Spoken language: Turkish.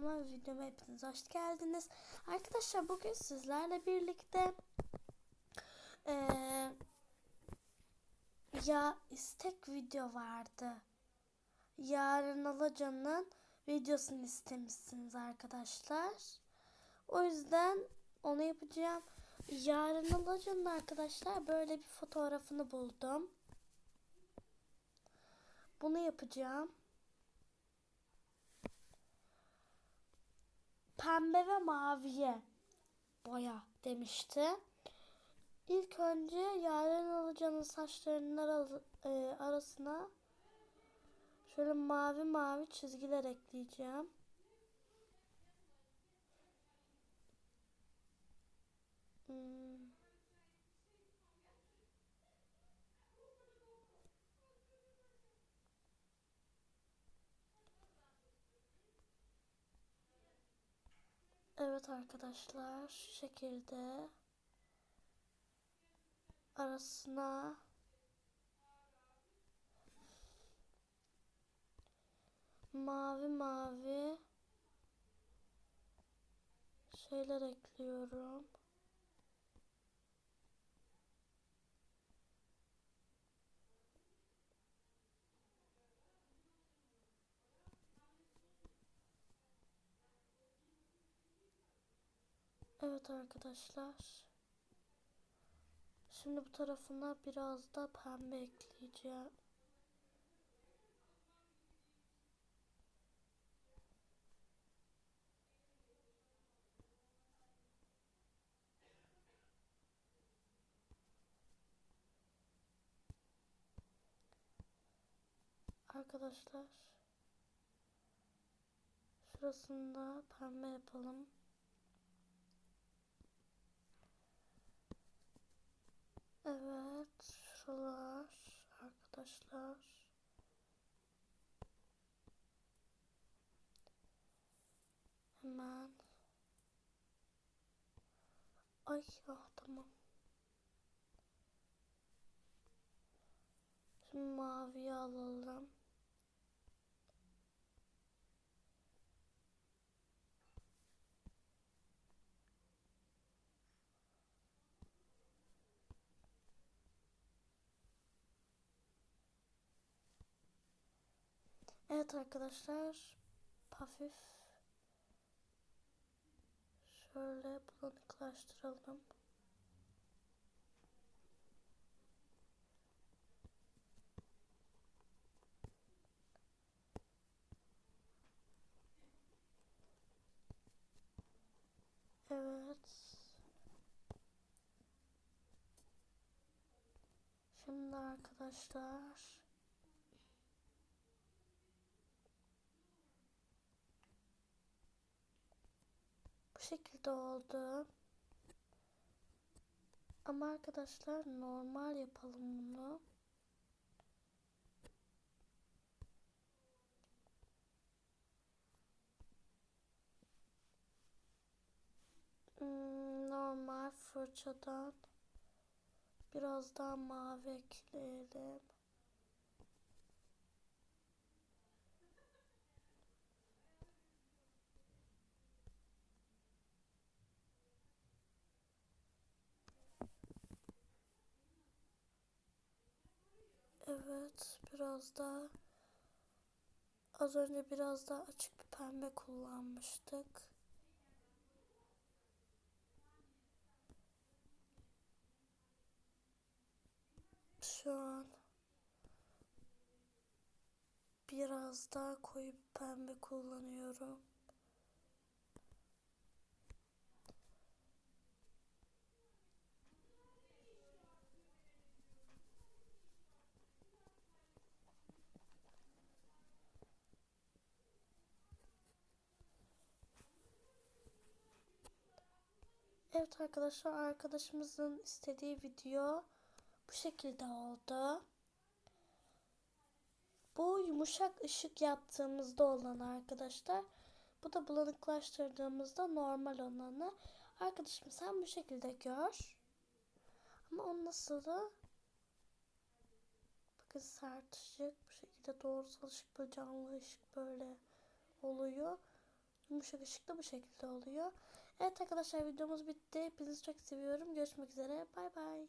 kanalıma videoma hepiniz hoş geldiniz. Arkadaşlar bugün sizlerle birlikte eee, ya istek video vardı. Yarın Alacan'ın videosunu istemişsiniz arkadaşlar. O yüzden onu yapacağım. Yarın Alacan'ın arkadaşlar böyle bir fotoğrafını buldum. Bunu yapacağım. Pembe ve maviye boya demişti. İlk önce Yaren Alıcan'ın saçlarının e, arasına şöyle mavi mavi çizgiler ekleyeceğim. Hmm. Evet arkadaşlar şu şekilde arasına mavi mavi şeyler ekliyorum. Evet arkadaşlar. Şimdi bu tarafına biraz da pembe ekleyeceğim. Arkadaşlar şurasında pembe yapalım. Evet, şuralar arkadaşlar. Hemen. Ay ah tamam. Şimdi maviyi alalım. Evet arkadaşlar hafif şöyle bulanıklaştıralım. Evet. Şimdi arkadaşlar Bu şekilde oldu. Ama arkadaşlar normal yapalım bunu. Hmm, normal fırçadan biraz daha mavi ekleyelim. Evet, biraz daha az önce biraz daha açık bir pembe kullanmıştık. Şu an biraz daha koyu pembe kullanıyorum. Evet arkadaşlar arkadaşımızın istediği video bu şekilde oldu. Bu yumuşak ışık yaptığımızda olan arkadaşlar. Bu da bulanıklaştırdığımızda normal olanı. Arkadaşım sen bu şekilde gör. Ama onun nasıl? Bakın sert ışık bu şekilde doğrusal ışık böyle canlı ışık böyle oluyor. Yumuşak ışık da bu şekilde oluyor. Evet arkadaşlar videomuz bitti. Hepinizi çok seviyorum. Görüşmek üzere. Bay bay.